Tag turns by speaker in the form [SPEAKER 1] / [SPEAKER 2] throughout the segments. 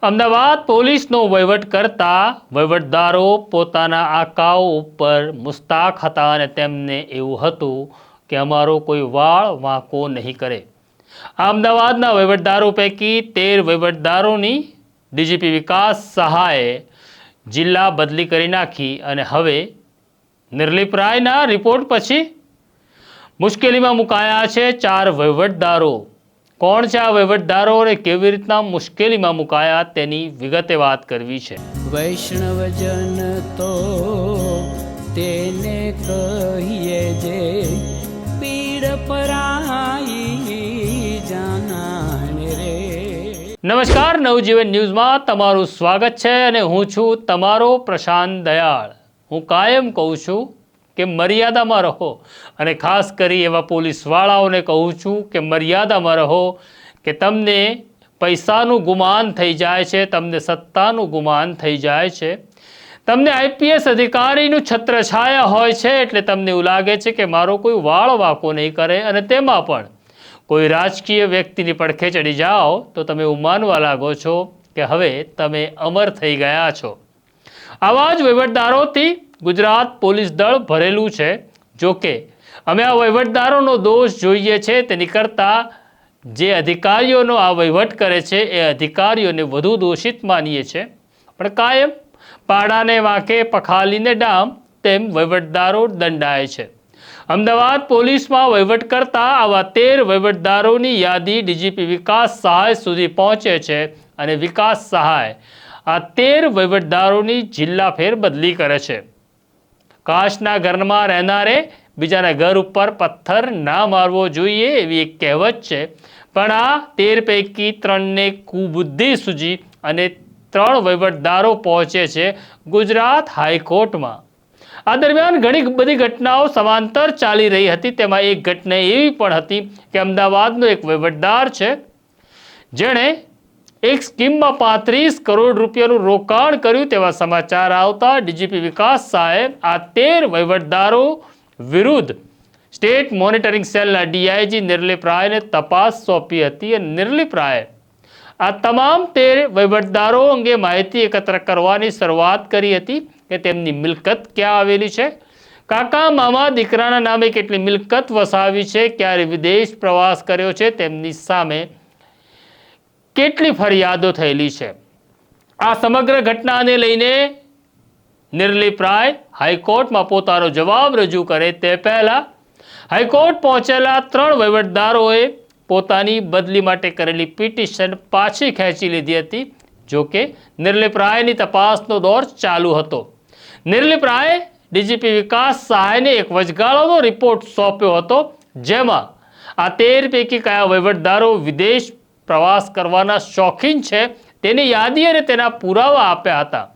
[SPEAKER 1] અમદાવાદ પોલીસનો વહીવટ કરતા વહીવટદારો પોતાના આકાઓ ઉપર મુસ્તાક હતા અને તેમને એવું હતું કે અમારો કોઈ વાળ વાંકો નહીં કરે. અમદાવાદના વહીવટદારો પૈકી તેર વહીવટદારોની ડીજીપી વિકાસ સહાયે જિલ્લા બદલી કરી નાખી અને હવે નિર્લિપ રાયના રિપોર્ટ પછી મુશ્કેલીમાં મુકાયા છે ચાર વહીવટદારો. કોણ છે આ વહીવટદારો અને કેવી રીતના મુશ્કેલીમાં મુકાયા તેની વિગતે વાત કરવી છે.
[SPEAKER 2] વૈષ્ણવજન તો તેને કહીએ જે પીડ પરાઈ જાનાને રે.
[SPEAKER 1] નમસ્કાર નવજીવન ન્યૂઝમાં તમારું સ્વાગત છે અને હું છું તમારો પ્રશાંત દયાળ. હું કાયમ કહું છું કે મર્યાદામાં રહો. અને ખાસ કરી એવા પોલીસવાળાઓને કહું છું કે મર્યાદામાં રહો કે તમને પૈસાનું ગુમાન થઈ જાય છે, તમને સત્તાનું ગુમાન થઈ જાય છે. તમને આઈપીએસ અધિકારીનું છત્રછાયા હોય છે એટલે તમને એવું લાગે છે કે મારો કોઈ વાળ વાંકો નહીં કરે અને તેમાં પણ કોઈ રાજકીય વ્યક્તિની પડખે ચડી જાઓ તો તમે એવું માનવા લાગો છો કે હવે તમે અમર થઈ ગયા છો. આવા જ વહીવટદારોથી ગુજરાત પોલીસ દળ ભરેલું છે. જોકે, અમે આ વહીવટદારોનો દોષ જોઈએ છે. તેની કરતાં જે અધિકારીઓનો આ વહીવટ કરે છે, એ અધિકારીઓને વધુ દોષિત માનીએ છીએ પણ કાયમ પાડાને વાંકે, પખાલીને ડામ તેમ વહીવટદારો દંડાય છે. અમદાવાદ પોલીસમાં વહીવટ કરતા આવા તેર વહીવટદારોની યાદી ડીજીપી વિકાસ સહાય સુધી પહોંચે છે અને વિકાસ સહાય આ તેર વહીવટદારોની જિલ્લા ફેર બદલી કરે છે. કાચના ઘરમાં રહેનારે બીજાના ઘર ઉપર પથ્થર ના મારવો જોઈએ એવી એક કહેવત છે. પણ આ તેર પૈકી ત્રણને કુબુદ્ધિ સૂજી અને ત્રણ વહીવટદારો પહોંચે છે ગુજરાત હાઈકોર્ટમાં. આ દરમિયાન ઘણી બધી ઘટનાઓ સમાંતર ચાલી રહી હતી. તેમાં એક ઘટના એવી પણ હતી કે અમદાવાદનો એક વહીવટદાર છે. જેણે એક સ્કીમમાં પાંત્રીસ કરોડ રૂપિયાનું રોકાણ કર્યું તેવા સમાચાર આવતા ડીજીપી વિકાસ સાહેબ આ તેર વહીવટદારો વિરુદ્ધ સ્ટેટ મોનિટરિંગ સેલના ડીઆઈજી નિર્લિપ રાયને તપાસ સોંપી હતી અને નિર્લિપ રાયે આ તમામ તેર વહીવટદારો અંગે માહિતી એકત્ર કરવાની શરૂઆત કરી હતી કે તેમની મિલકત ક્યાં આવેલી છે? કાકા, મામા, દીકરાના નામે કેટલી મિલકત વસાવી છે? ક્યારે વિદેશ પ્રવાસ કર્યો છે? તેમની સામે કેટલી ફરિયાદો થયેલી છે? આ સમગ્ર ઘટનાને લઈને નિર્લિપ રાય હાઈકોર્ટમાં પોતાનો જવાબ રજૂ કરે તે પહેલાં હાઈકોર્ટ પહોંચેલા ત્રણ વહીવટદારોએ પોતાની બદલી માટે કરેલી પિટિશન પાછી ખેંચી લીધી હતી જોકે નિર્લિપ રાયની તપાસનો દોર ચાલુ હતો. નિર્લિપ રાયે ડીજીપી વિકાસ સહાયને એક વચગાળાનો રિપોર્ટ સોંપ્યો હતો, જેમાં આ તેર પૈકી કયા વહીવટદારો વિદેશ પ્રવાસ કરવાના શોખીન છે, તેની યાદી અને તેના પુરાવા આપ્યા હતા.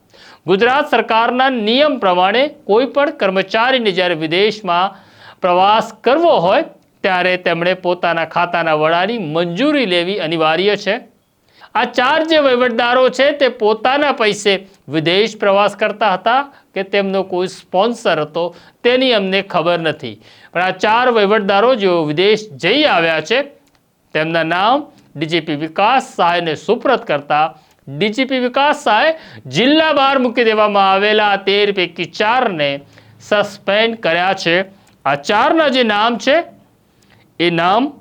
[SPEAKER 1] ગુજરાત સરકારના નિયમ પ્રમાણે કોઈ પણ કર્મચારીને જ્યારે વિદેશમાં પ્રવાસ કરવો હોય, ત્યારે તેમણે પોતાના ખાતાના વડાની મંજૂરી લેવી અનિવાર્ય છે. આ ચાર જે વહીવટદારો છે, તે પોતાના પૈસે વિદેશ પ્રવાસ કરતા હતા કે તેમનો કોઈ સ્પોન્સર હતો, તેની અમને ખબર નથી. પણ આ ચાર વહીવટદારો જેઓ વિદેશ જઈ આવ્યા છે, તેમના નામ ડીજીપી વિકાસ સહાયને સુપ્રત કરતા ડીજીપી વિકાસ સહાય જિલ્લા બહાર મૂકી દેવામાં આવેલા તેર પૈકી ચારને સસ્પેન્ડ કર્યા છે. આ ચારના જે નામ છે, એ નામ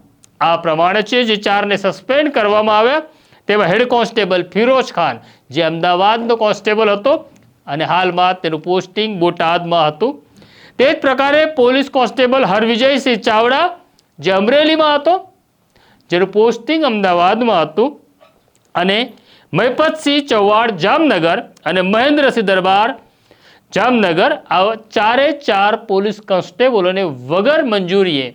[SPEAKER 1] આ પ્રમાણે છે જે ચારને સસ્પેન્ડ કરવામાં આવ્યા. તેમાં હેડ કોન્સ્ટેબલ ફિરોજ ખાન, જે અમદાવાદનો કોન્સ્ટેબલ હતો અને હાલમાં તેનું પોસ્ટિંગ બોટાદમાં હતું. તે જ પ્રકારે પોલીસ કોન્સ્ટેબલ હરવિજયસિંહ ચાવડા, જે અમરેલીમાં હતો જેનું પોસ્ટિંગ અમદાવાદમાં હતું અને મહિપતસિંહ ચૌહાણ જામનગર અને મહેન્દ્રસિંહ દરબાર જામનગર, આવા ચારે ચાર પોલીસ કોન્સ્ટેબલોને વગર મંજૂરીએ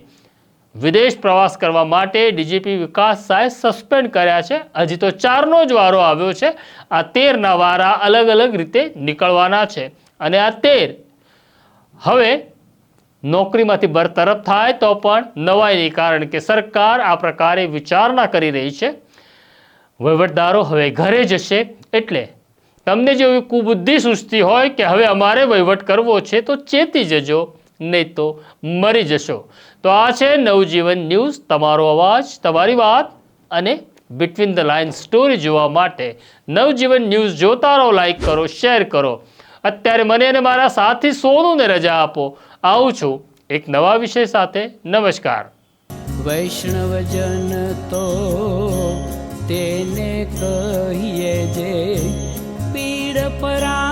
[SPEAKER 1] વિદેશ પ્રવાસ કરવા માટે ડીજીપી વિકાસ સાહેબ સસ્પેન્ડ કર્યા છે. હજી તો ચારનો જ વારો આવ્યો છે. આ તેરના વારા અલગ અલગ રીતે નીકળવાના છે. અને આ તેર હવે નોકરીમાંથી બરતરફ થાય તો પણ નવાય નહીં, કારણ કે સરકાર આ પ્રકારે વિચારણા કરી રહી છે. વહીવટદારો હવે ઘરે જશે, એટલે તમને જો એવી કુબુદ્ધિ સૂચતી હોય કે હવે અમારે વહીવટ કરવો છે, તો ચેતી જજો, નહીં તો મરી જશો. તો આ છે નવજીવન ન્યૂઝ. તમારો અવાજ, તમારી વાત અને બિટવીન ધ લાઇન સ્ટોરી જોવા માટે નવજીવન ન્યૂઝ જોતા રહો લાઇક કરો શેર કરો. અત્યારે મને અને મારા સાથી સોનુને રજા આપો. આવું છું. એક નવા વિષય સાથે નમસ્કાર.
[SPEAKER 2] વૈષ્ણવજન તો તેને કહીએ જે પીડ પરા